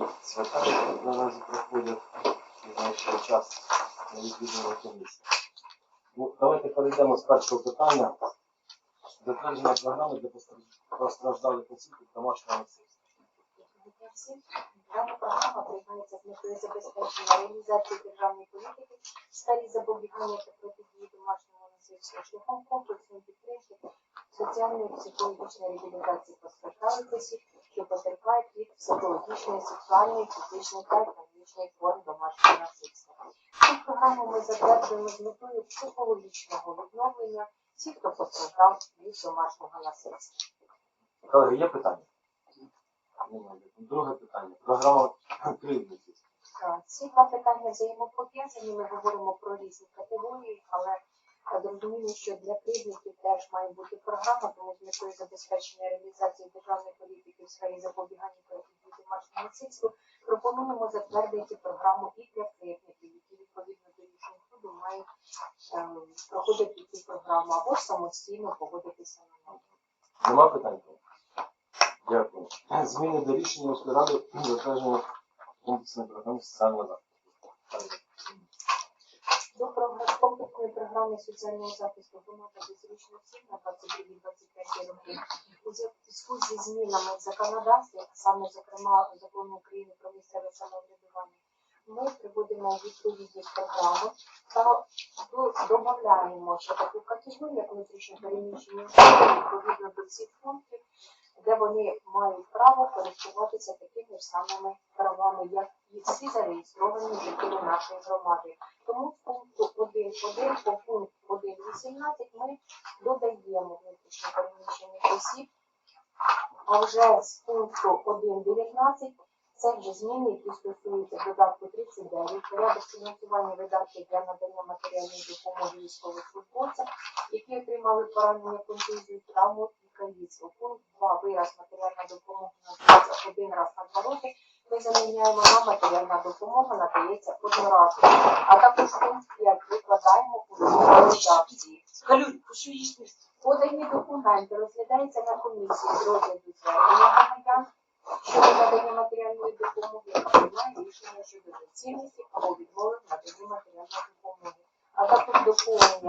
такі свята, які наразі проходять, і час на відвідування комісії. Ну, давайте перейдемо з першого питання. Затвердження програми для постражд- постраждалих осіб від домашнього насильства. Дана програма приймається з метою забезпечення реалізації державної політики в сфері запобігання та протидії домашнього насильства шляхом комплексної підтримки соціальної психологічної реабілітації постраждалих осіб, що потерпають від психологічної, сексуальної, фізичної та економічної форм домашнього насильства. Цю програму ми затверджуємо з метою психологічного відновлення всіх, хто постраждав від домашнього насильства. Колеги, є питання? Немає. Друге питання. Програма кривдників. Ці два питання взаємопов'язані. Ми говоримо про різні категорії, але зрозуміло, що для кривдників теж має бути програма, тому з метою забезпечення реалізації державної політики в сфері запобігання протидії домашнього насильству пропонуємо затвердити програму і для кривдників, які відповідно до рішень суду мають ем, проходити цю програму або самостійно поводитися на неї. Нема питань? Дякую. Зміни до рішення міської ради затвердження комплексної програми соціального захисту. До програми соціального захисту громади безручних осіб на 22-25 роки у зв'язку зі змінами в законодавстві, а саме зокрема закону України про місцеве самоврядування, ми приводимо у відповідність програму та до- додаємо ще таку категорію, як внутрішньо переміщені відповідно до всіх пунктів, де вони мають право користуватися такими ж самими правами, як і всі зареєстровані жителі нашої громади. Тому в пункту 1.1 по пункт 1.18 ми додаємо внутрішньо переміщених осіб, а вже з пункту 1.19 це вже зміни, які стосуються додатку 39, порядок фінансування видатків для надання матеріальної допомоги військовослужбовцям, які отримали поранення контузію, травму і каліцтво. Пункт 2. Вираз матеріальна допомога надається один раз на два роки. Ми заміняємо на матеріальна допомога надається одноразово. А також пункт 5 викладаємо у редакції. Галюнь, їсти? Подані документи розглядаються на комісії з розгляду звернення громадян щодо надання матеріальної допомоги, а приймає рішення щодо доцільності або відмови в наданні матеріальної допомоги, а також доповнення